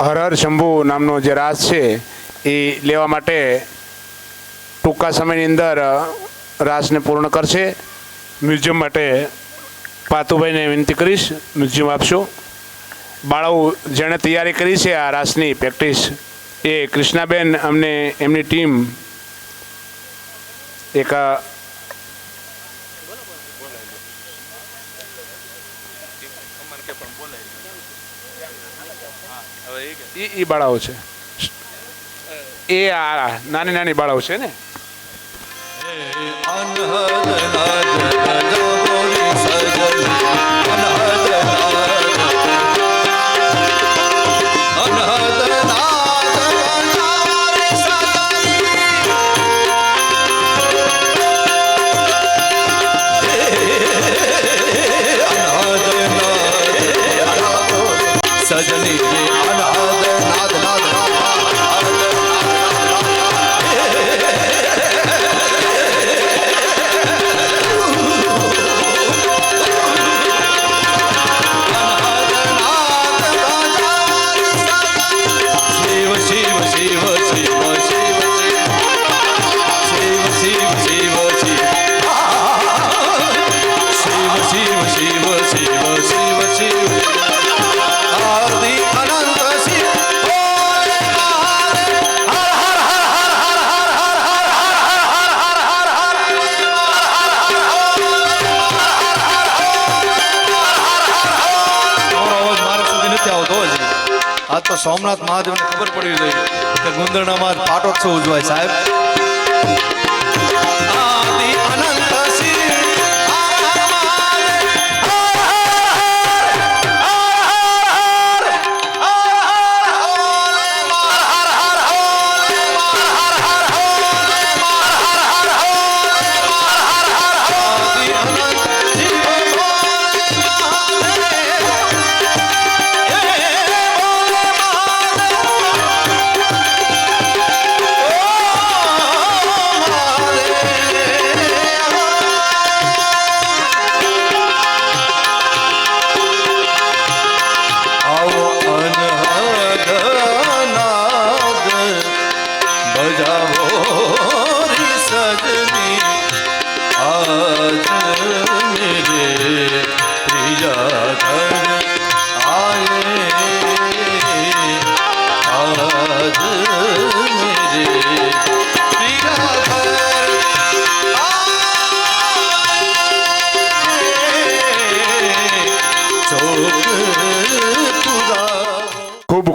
હર હર શંભુ નામનો જે રાસ છે, એ લેવા માટે ટૂંકા સમયની અંદર રાસને પૂર્ણ કરશે. મ્યુઝિયમ માટે પાતુભાઈને વિનંતી કરીશ, મ્યુઝિયમ આપશો. બાળાઓ જેણે તૈયારી કરી છે આ રાસની પ્રેક્ટિસ, એ કૃષ્ણાબેન અમને એમની ટીમ એક ઈ ઈ બાળાઓ છે. એ આ નાની નાની બાળાઓ છે ને? भजन के તો જ. આ તો સોમનાથ મહાદેવને ખબર પડવી જોઈએ કે ગુંદરણામાં પાટોત્સવ ઉજવાય સાહેબ.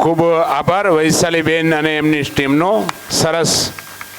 ખૂબ આભાર વૈશાલીબેન અને એમની ટીમનો સરસ